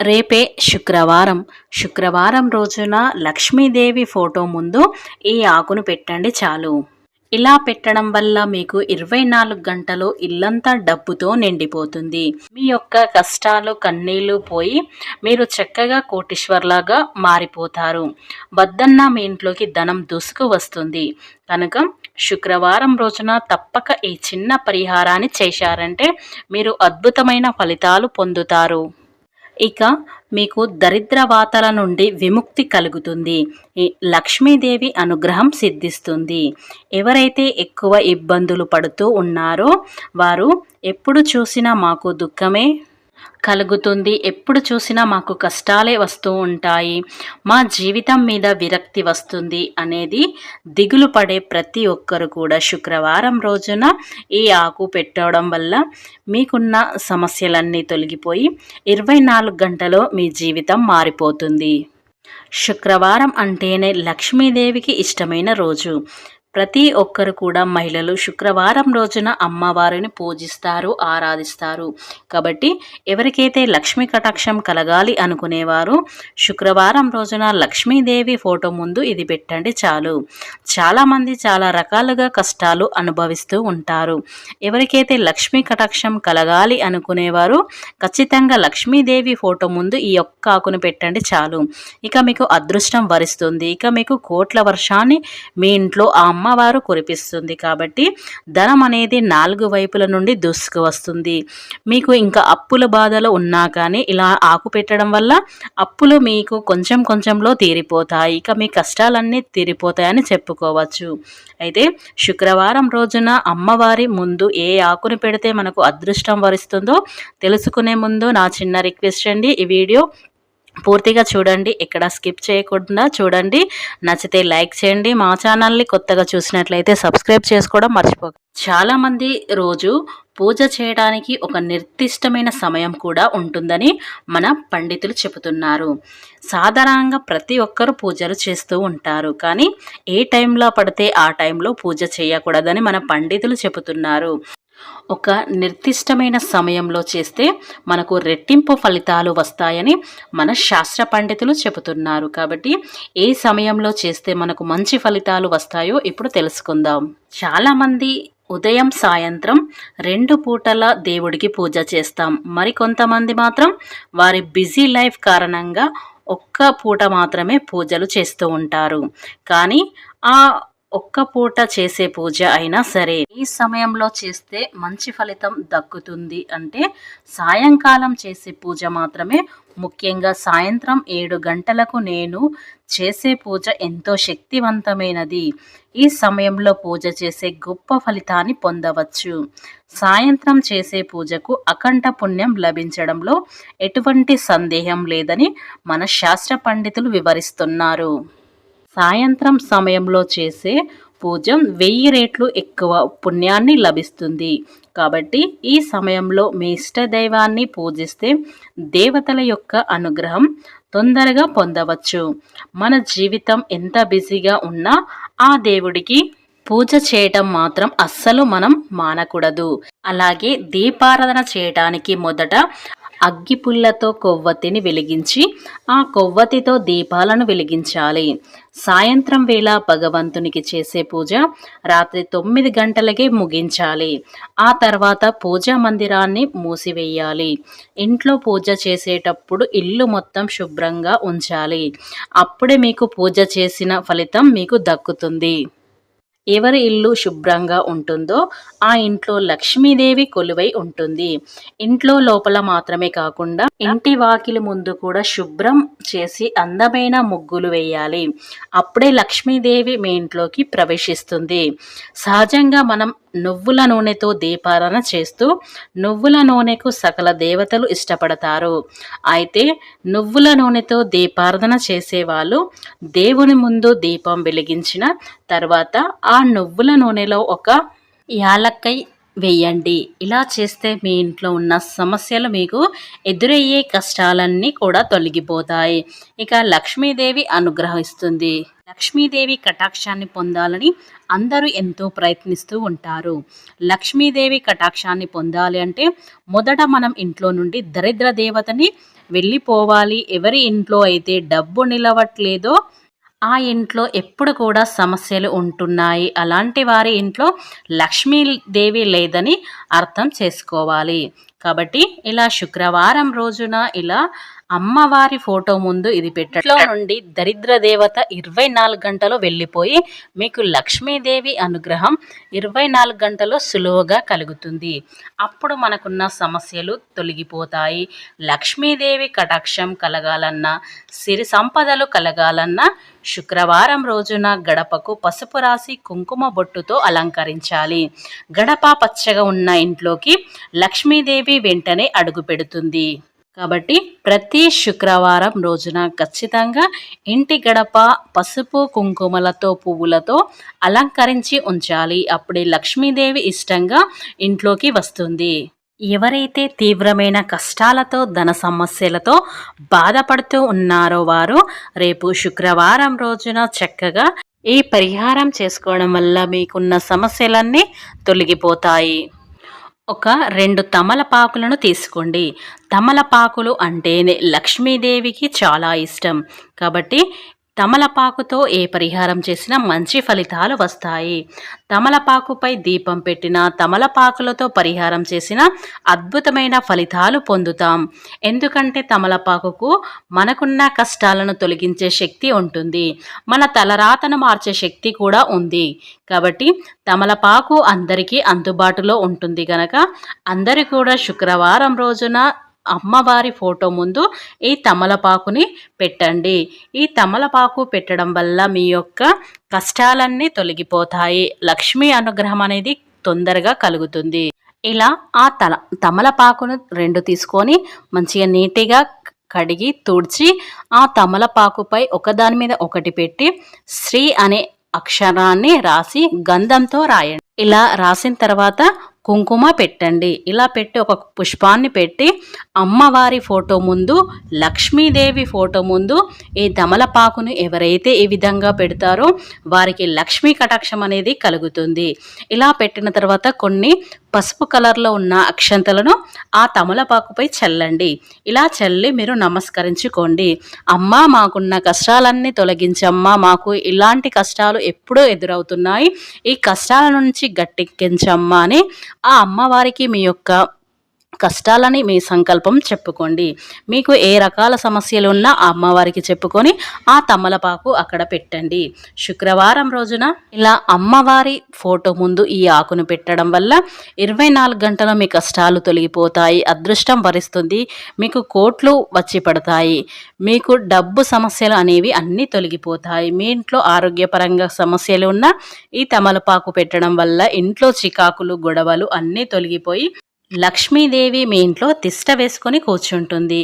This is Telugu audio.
రేపే శుక్రవారం. శుక్రవారం రోజున లక్ష్మీదేవి ఫోటో ముందు ఈ ఆకును పెట్టండి చాలు. ఇలా పెట్టడం వల్ల మీకు ఇరవై నాలుగు గంటలు ఇల్లంతా డబ్బుతో నిండిపోతుంది. మీ యొక్క కష్టాలు కన్నీళ్ళు పోయి మీరు చక్కగా కోటీశ్వర్లాగా మారిపోతారు. వద్దన్న మీ ఇంట్లోకి ధనం దూసుకు వస్తుంది. కనుక శుక్రవారం రోజున తప్పక ఈ చిన్న పరిహారాన్ని చేశారంటే మీరు అద్భుతమైన ఫలితాలు పొందుతారు. ఇక మీకు దరిద్రవాతల నుండి విముక్తి కలుగుతుంది. ఈ లక్ష్మీదేవి అనుగ్రహం సిద్ధిస్తుంది. ఎవరైతే ఎక్కువ ఇబ్బందులు పడుతూ ఉన్నారో వారు ఎప్పుడు చూసినా మాకు దుఃఖమే కలుగుతుంది. ఎప్పుడు చూసినా మాకు కష్టాలే వస్తూ ఉంటాయి. మా జీవితం మీద విరక్తి వస్తుంది అనేది దిగులు పడే ప్రతి ఒక్కరు కూడా శుక్రవారం రోజున ఈ ఆకు పెట్టడం వల్ల మీకున్న సమస్యలన్నీ తొలగిపోయి ఇరవై నాలుగు గంటలో మీ జీవితం మారిపోతుంది. శుక్రవారం అంటేనే లక్ష్మీదేవికి ఇష్టమైన రోజు. ప్రతి ఒక్కరు కూడా మహిళలు శుక్రవారం రోజున అమ్మవారిని పూజిస్తారు ఆరాధిస్తారు. కాబట్టి ఎవరికైతే లక్ష్మీ కటాక్షం కలగాలి అనుకునేవారు శుక్రవారం రోజున లక్ష్మీదేవి ఫోటో ముందు ఇది పెట్టండి చాలు. చాలామంది చాలా రకాలుగా కష్టాలు అనుభవిస్తూ ఉంటారు. ఎవరికైతే లక్ష్మీ కటాక్షం కలగాలి అనుకునేవారు ఖచ్చితంగా లక్ష్మీదేవి ఫోటో ముందు ఈ ఒక్క ఆకును పెట్టండి చాలు. ఇక మీకు అదృష్టం వరిస్తుంది. ఇక మీకు కోట్ల వర్షాన్ని మీ ఇంట్లో ఆ అమ్మవారు కురిపిస్తుంది కాబట్టి ధనం అనేది నాలుగు వైపుల నుండి దూసుకు వస్తుంది. మీకు ఇంకా అప్పుల బాధలు ఉన్నా కానీ ఇలా ఆకు పెట్టడం వల్ల అప్పులు మీకు కొంచెం కొంచెంలో తీరిపోతాయి. ఇక మీ కష్టాలన్నీ తీరిపోతాయని చెప్పుకోవచ్చు. అయితే శుక్రవారం రోజున అమ్మవారి ముందు ఏ ఆకుని పెడితే మనకు అదృష్టం వరిస్తుందో తెలుసుకునే ముందు నా చిన్న రిక్వెస్ట్ అండి. ఈ వీడియో పూర్తిగా చూడండి ఇక్కడ స్కిప్ చేయకుండా చూడండి. నచ్చితే లైక్ చేయండి. మా ఛానల్ని కొత్తగా చూసినట్లయితే సబ్స్క్రైబ్ చేసుకోవడం మర్చిపో చాలామంది రోజు పూజ చేయడానికి ఒక నిర్దిష్టమైన సమయం కూడా ఉంటుందని మన పండితులు చెబుతున్నారు. సాధారణంగా ప్రతి ఒక్కరు పూజలు చేస్తూ ఉంటారు. కానీ ఏ టైంలో పడితే ఆ టైంలో పూజ చేయకూడదని మన పండితులు చెబుతున్నారు. ఒక నిర్దిష్టమైన సమయంలో చేస్తే మనకు రెట్టింపు ఫలితాలు వస్తాయని మన శాస్త్ర పండితులు చెబుతున్నారు. కాబట్టి ఏ సమయంలో చేస్తే మనకు మంచి ఫలితాలు వస్తాయో ఇప్పుడు తెలుసుకుందాం. చాలామంది ఉదయం సాయంత్రం రెండు పూటల దేవుడికి పూజ చేస్తాం. మరికొంతమంది మాత్రం వారి బిజీ లైఫ్ కారణంగా ఒక్క పూట మాత్రమే పూజలు చేస్తూ ఉంటారు. కానీ ఆ ఒక్క పూట చేసే పూజ అయినా సరే ఈ సమయంలో చేస్తే మంచి ఫలితం దక్కుతుంది అంటే సాయంకాలం చేసే పూజ మాత్రమే. ముఖ్యంగా సాయంత్రం ఏడు గంటలకు నేను చేసే పూజ ఎంతో శక్తివంతమైనది. ఈ సమయంలో పూజ చేసే గొప్ప ఫలితాన్ని పొందవచ్చు. సాయంత్రం చేసే పూజకు అఖండ పుణ్యం లభించడంలో ఎటువంటి సందేహం లేదని మన శాస్త్ర పండితులు వివరిస్తున్నారు. సాయంత్రం సమయంలో చేసే పూజ వెయ్యి రేట్లు ఎక్కువ పుణ్యాన్ని లభిస్తుంది. కాబట్టి ఈ సమయంలో మీ ఇష్టదైవాన్ని పూజిస్తే దేవతల యొక్క అనుగ్రహం తొందరగా పొందవచ్చు. మన జీవితం ఎంత బిజీగా ఉన్నా ఆ దేవుడికి పూజ చేయటం మాత్రం అస్సలు మనం మానకూడదు. అలాగే దీపారాధన చేయటానికి మొదట అగ్గిపుల్లతో కొవ్వొత్తిని వెలిగించి ఆ కొవ్వొత్తితో దీపాలను వెలిగించాలి. సాయంత్రం వేళ భగవంతునికి చేసే పూజ రాత్రి తొమ్మిది గంటలకే ముగించాలి. ఆ తర్వాత పూజా మందిరాన్ని మూసివేయాలి. ఇంట్లో పూజ చేసేటప్పుడు ఇల్లు మొత్తం శుభ్రంగా ఉంచాలి. అప్పుడే మీకు పూజ చేసిన ఫలితం మీకు దక్కుతుంది. ఎవరి ఇల్లు శుభ్రంగా ఉంటుందో ఆ ఇంట్లో లక్ష్మీదేవి కొలువై ఉంటుంది. ఇంట్లో లోపల మాత్రమే కాకుండా ఇంటి వాకిలి ముందు కూడా శుభ్రం చేసి అందమైన ముగ్గులు వేయాలి. అప్పుడే లక్ష్మీదేవి మీ ఇంట్లోకి ప్రవేశిస్తుంది. సహజంగా మనం నువ్వుల నూనెతో దీపారాధన చేస్తూ నువ్వుల నూనెకు సకల దేవతలు ఇష్టపడతారు. అయితే నువ్వుల నూనెతో దీపారాధన చేసేవాళ్ళు దేవుని ముందు దీపం వెలిగించిన తర్వాత ఆ నువ్వుల నూనెలో ఒక యాలక్కై వేయండి. ఇలా చేస్తే మీ ఇంట్లో ఉన్న సమస్యలు మీకు ఎదురయ్యే కష్టాలన్నీ కూడా తొలగిపోతాయి. ఇక లక్ష్మీదేవి అనుగ్రహిస్తుంది. లక్ష్మీదేవి కటాక్షాన్ని పొందాలని అందరూ ఎంతో ప్రయత్నిస్తూ ఉంటారు. లక్ష్మీదేవి కటాక్షాన్ని పొందాలి అంటే మొదట మనం ఇంట్లో నుండి దరిద్ర దేవతని వెళ్ళిపోవాలి. ఎవరి ఇంట్లో అయితే డబ్బు నిలవట్లేదో ఆ ఇంట్లో ఎప్పుడు కూడా సమస్యలు ఉంటున్నాయి. అలాంటి వారి ఇంట్లో లక్ష్మీదేవి లేదని అర్థం చేసుకోవాలి. కాబట్టి ఇలా శుక్రవారం రోజున ఇలా అమ్మవారి ఫోటో ముందు ఇది పెట్టట్లో నుండి దరిద్ర దేవత ఇరవై నాలుగు గంటలు వెళ్ళిపోయి మీకు లక్ష్మీదేవి అనుగ్రహం ఇరవై నాలుగు గంటలు సులువుగా కలుగుతుంది. అప్పుడు మనకున్న సమస్యలు తొలగిపోతాయి. లక్ష్మీదేవి కటాక్షం కలగాలన్నా సిరి సంపదలు కలగాలన్నా శుక్రవారం రోజున గడపకు పసుపు రాసి కుంకుమ బొట్టుతో అలంకరించాలి. గడప పచ్చగా ఉన్న ఇంట్లోకి లక్ష్మీదేవి వెంటనే అడుగు పెడుతుంది. కాబట్టి ప్రతి శుక్రవారం రోజున ఖచ్చితంగా ఇంటి గడప పసుపు కుంకుమలతో పువ్వులతో అలంకరించి ఉంచాలి. అప్పుడే లక్ష్మీదేవి ఇష్టంగా ఇంట్లోకి వస్తుంది. ఎవరైతే తీవ్రమైన కష్టాలతో ధన సమస్యలతో బాధపడుతూ ఉన్నారో వారు రేపు శుక్రవారం రోజున చక్కగా ఈ పరిహారం చేసుకోవడం వల్ల మీకున్న సమస్యలన్నీ తొలగిపోతాయి. ఒక రెండు తమలపాకులను తీసుకోండి. తమలపాకులు అంటేనే లక్ష్మీదేవికి చాలా ఇష్టం. కాబట్టి తమలపాకుతో ఏ పరిహారం చేసినా మంచి ఫలితాలు వస్తాయి. తమలపాకుపై దీపం పెట్టిన తమలపాకులతో పరిహారం చేసిన అద్భుతమైన ఫలితాలు పొందుతాం. ఎందుకంటే తమలపాకుకు మనకున్న కష్టాలను తొలగించే శక్తి ఉంటుంది. మన తలరాతను మార్చే శక్తి కూడా ఉంది. కాబట్టి తమలపాకు అందరికీ అందుబాటులో ఉంటుంది కనుక అందరూ కూడా శుక్రవారం రోజున అమ్మవారి ఫోటో ముందు ఈ తమలపాకుని పెట్టండి. ఈ తమలపాకు పెట్టడం వల్ల మీ యొక్క కష్టాలన్నీ తొలగిపోతాయి. లక్ష్మీ అనుగ్రహం అనేది తొందరగా కలుగుతుంది. ఇలా ఆ తల తమలపాకును రెండు తీసుకొని మంచిగా నీటిగా కడిగి తుడిచి ఆ తమలపాకుపై ఒకదాని మీద ఒకటి పెట్టి శ్రీ అనే అక్షరాన్ని రాసి గంధంతో రాయండి. ఇలా రాసిన తర్వాత కుంకుమ పెట్టండి. ఇలా పెట్టి ఒక పుష్పాన్ని పెట్టి అమ్మవారి ఫోటో ముందు లక్ష్మీదేవి ఫోటో ముందు ఈ దమలపాకును ఎవరైతే ఈ విధంగా పెడతారో వారికి లక్ష్మీ కటాక్షం అనేది కలుగుతుంది. ఇలా పెట్టిన తర్వాత కొన్ని పసుపు కలర్లో ఉన్న అక్షంతలను ఆ తమలపాకుపై చల్లండి. ఇలా చల్లి మీరు నమస్కరించుకోండి. అమ్మ మాకున్న కష్టాలన్నీ తొలగించమ్మా మాకు ఇలాంటి కష్టాలు ఎప్పుడూ ఎదురవుతున్నాయి. ఈ కష్టాల నుంచి గట్టెక్కించమ్మా అని ఆ అమ్మవారికి మీ యొక్క కష్టాలని మీ సంకల్పం చెప్పుకోండి. మీకు ఏ రకాల సమస్యలు ఉన్నా ఆ అమ్మవారికి చెప్పుకొని ఆ తమలపాకు అక్కడ పెట్టండి. శుక్రవారం రోజున ఇలా అమ్మవారి ఫోటో ముందు ఈ ఆకును పెట్టడం వల్ల ఇరవై నాలుగు గంటల మీ కష్టాలు తొలగిపోతాయి అదృష్టం వరిస్తుంది మీకు కోట్లు వచ్చి పడతాయి మీకు డబ్బు సమస్యలు అనేవి అన్నీ తొలగిపోతాయి. మీ ఇంట్లో ఆరోగ్యపరంగా సమస్యలు ఉన్నా ఈ తమలపాకు పెట్టడం వల్ల ఇంట్లో చికాకులు గొడవలు అన్నీ తొలగిపోయి లక్ష్మీదేవి మీ ఇంట్లో తిష్ట వేసుకొని కూర్చుంటుంది.